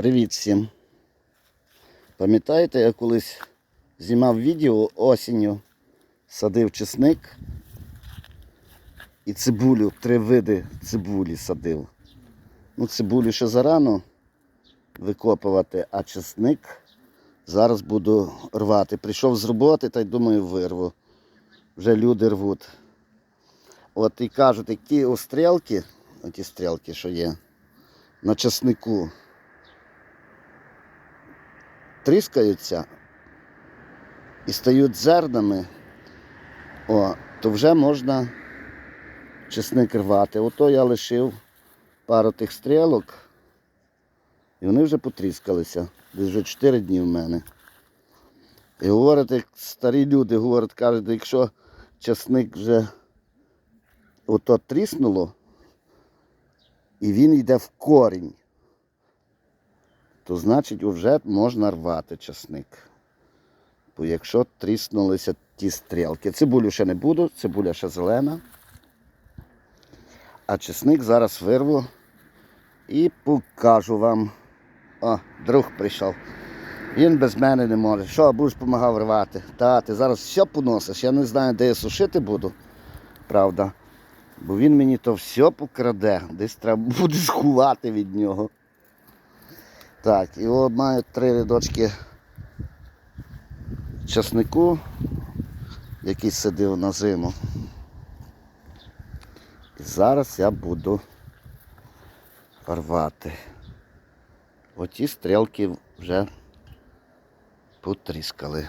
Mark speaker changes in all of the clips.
Speaker 1: Привіт всім. Пам'ятаєте, я колись знімав відео осінню, садив чесник і цибулю, три види цибулі садив. Ну, цибулю ще зарано викопувати, а чесник зараз буду рвати. Прийшов з роботи та й думаю вирву. Вже люди рвуть. От і кажуть, як ті острілки, оті стрілки, що є, на чеснику тріскаються і стають зернами, о, то вже можна чесник рвати. Ото я лишив пару тих стрілок, і вони вже потріскалися. Десь вже 4 дні в мене. І говорять, як старі люди говорять, кажуть, якщо часник вже ото тріснуло, і він йде в корінь, то значить вже можна рвати часник. Бо якщо тріснулися ті стрілки. Цибулю ще не буду, цибуля ще зелена. А чесник зараз вирву і покажу вам. О, друг прийшов. Він без мене не може. Що, будеш допомагав рвати? Та, ти зараз все поносиш. Я не знаю, де я сушити буду. Правда. Бо він мені то все покраде. Десь треба буде сховати від нього. Так, і от маю три рядочки часнику, який сидив на зиму. І зараз я буду рвати. Оті стрілки вже потріскали.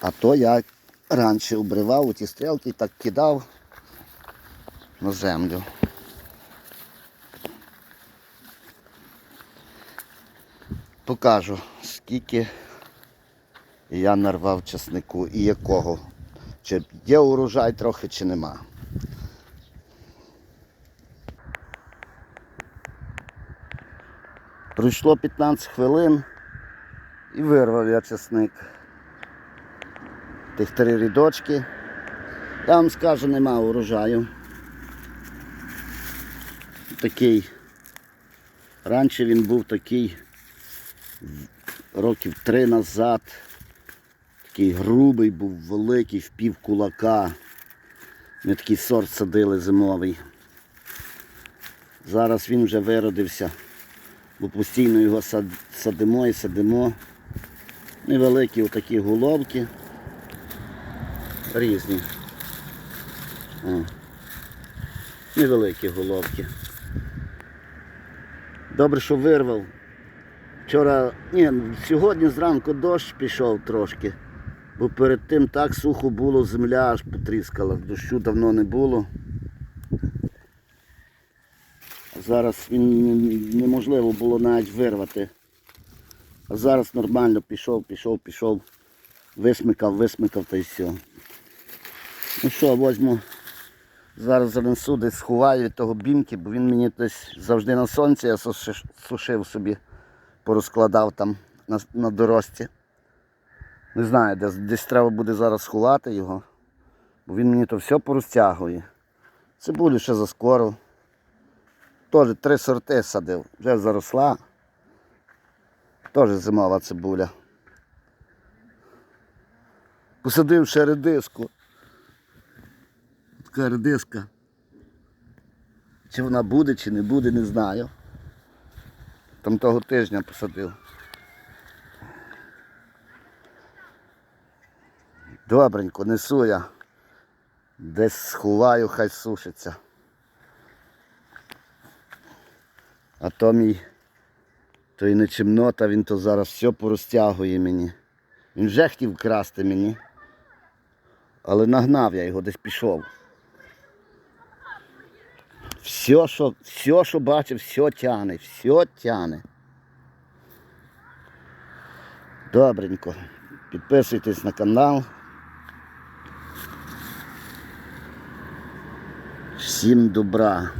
Speaker 1: А то я раніше обривав оті стрілки і так кидав на землю. Покажу, скільки я нарвав часнику і якого. Чи є урожай трохи, чи нема. Пройшло 15 хвилин і вирвав я часник. Тих три рядочки. Я вам скажу, нема урожаю. Такий. Раніше він був такий років три назад. Такий грубий був, великий, в пів кулака. Ми такий сорт садили зимовий. Зараз він вже виродився, бо постійно його садимо і садимо. Невеликі отакі головки. Різні. О. Невеликі головки. Добре, що вирвав. Вчора, ні, сьогодні зранку дощ пішов трошки, бо перед тим так сухо було, земля аж потріскала, дощу давно не було. Зараз він неможливо було навіть вирвати. А зараз нормально пішов, пішов, пішов, висмикав, висмикав та й все. Ну що, возьму, зараз занесу десь сховаю від того бімки, бо він мені десь завжди на сонці я сушив собі, порозкладав там на, на дорожці. Не знаю, десь, десь треба буде зараз сховати його, бо він мені то все порозтягує. Цибулю ще заскорив. Теж три сорти садив, вже заросла. Теж зимова цибуля. Посадив ще редиску. Така редиска. Чи вона буде, чи не буде, не знаю. Там того тижня посадив. Добренько, несу я. Десь сховаю, хай сушиться. А то мій то і він то зараз все порозтягує мені. Він вже хотів красти мені. Але нагнав я його, десь пішов. Все, що, все, що бачив, все тяне, все тяне. Добренько. Підписуйтесь на канал. Всім добра.